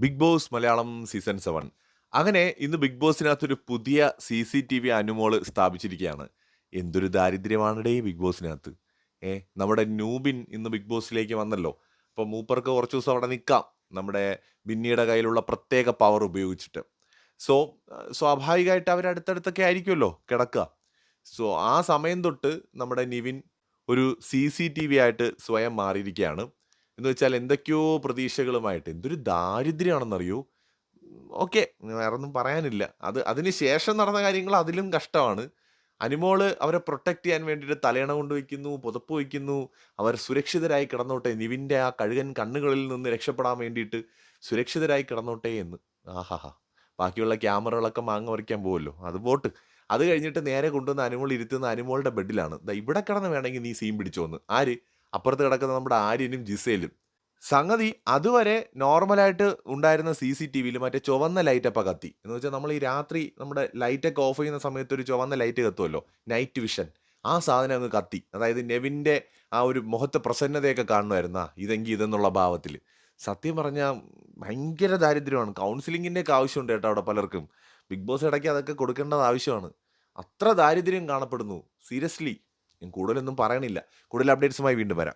Bigg Boss Malayalam season seven. അങ്ങനെ ഇന്ന് Bigg ബോസിനകത്തൊരു പുതിയ C C T V Anumol സ്ഥാപിച്ചിരിക്കുകയാണ്. എന്തൊരു ദാരിദ്ര്യമാണിടേ ബിഗ് ബോസിനകത്ത്. ഏ നമ്മുടെ നൂബിൻ ഇന്ന് ബിഗ് ബോസിലേക്ക് വന്നല്ലോ. അപ്പോൾ മൂപ്പർക്ക് കുറച്ച് ദിവസം അവിടെ നിൽക്കാം നമ്മുടെ ബിന്നിയുടെ കയ്യിലുള്ള പ്രത്യേക പവർ ഉപയോഗിച്ചിട്ട്. സോ സ്വാഭാവികമായിട്ട് അവർ അടുത്തടുത്തൊക്കെ ആയിരിക്കുമല്ലോ കിടക്കുക. സോ ആ സമയം തൊട്ട് നമ്മുടെ നിവിൻ ഒരു സി സി ടി വി ആയിട്ട് സ്വയം മാറിയിരിക്കുകയാണ്. എന്ന് വെച്ചാൽ എന്തൊക്കെയോ പ്രതീക്ഷകളുമായിട്ട്. എന്തൊരു ദാരിദ്ര്യമാണെന്നറിയോ? ഓക്കെ വേറെ ഒന്നും പറയാനില്ല. അത് അതിന് ശേഷം നടന്ന കാര്യങ്ങൾ അതിലും കഷ്ടമാണ്. അനിമോൾ അവരെ പ്രൊട്ടക്റ്റ് ചെയ്യാൻ വേണ്ടിയിട്ട് തലയണ കൊണ്ടുവയ്ക്കുന്നു പുതപ്പ് വയ്ക്കുന്നു അവർ സുരക്ഷിതരായി കിടന്നോട്ടെ. നിവിന്റെ ആ കഴുകൻ കണ്ണുകളിൽ നിന്ന് രക്ഷപ്പെടാൻ വേണ്ടിയിട്ട് സുരക്ഷിതരായി കിടന്നോട്ടെ എന്ന്. ആഹാഹാ. ബാക്കിയുള്ള ക്യാമറകളൊക്കെ മാങ്ങ പറിക്കാൻ പോകുമല്ലോ അത് പോട്ട്. അത് കഴിഞ്ഞിട്ട് നേരെ കൊണ്ടുവന്ന് അനിമോൾ ഇരുത്തുന്ന അനിമോളുടെ ബെഡിലാണ്. ഇവിടെ കിടന്ന് വേണമെങ്കിൽ നീ സീൻ പിടിച്ചോന്ന്. ആര്? അപ്പുറത്ത് കിടക്കുന്ന നമ്മുടെ ആര്യനും ജിസേലും. സംഗതി അതുവരെ നോർമലായിട്ട് ഉണ്ടായിരുന്ന സി സി ടി വിയിൽ മറ്റേ ചുവന്ന ലൈറ്റപ്പം കത്തി. എന്ന് വെച്ചാൽ നമ്മൾ ഈ രാത്രി നമ്മുടെ ലൈറ്റൊക്കെ ഓഫ് ചെയ്യുന്ന സമയത്ത് ഒരു ചുവന്ന ലൈറ്റ് കത്തുമല്ലോ നൈറ്റ് വിഷൻ. ആ സാധനം അങ്ങ് കത്തി. അതായത് നെവിന്റെ ആ ഒരു മുഖത്തെ പ്രസന്നതയൊക്കെ കാണുമായിരുന്ന. ഇതെങ്കിൽ ഇതെന്നുള്ള ഭാവത്തിൽ. സത്യം പറഞ്ഞാൽ ഭയങ്കര ദാരിദ്ര്യമാണ്. കൗൺസിലിങ്ങിന്റെ ഒക്കെ ആവശ്യമുണ്ട് കേട്ടോ അവിടെ പലർക്കും. ബിഗ് ബോസ് ഇടയ്ക്ക് അതൊക്കെ കൊടുക്കേണ്ടത് ആവശ്യമാണ്. അത്ര ദാരിദ്ര്യം കാണപ്പെടുന്നു. സീരിയസ്ലി. ഞാൻ കൂടുതലൊന്നും പറയണില്ല. കൂടുതൽ അപ്ഡേറ്റ്സുമായി വീണ്ടും വരാം.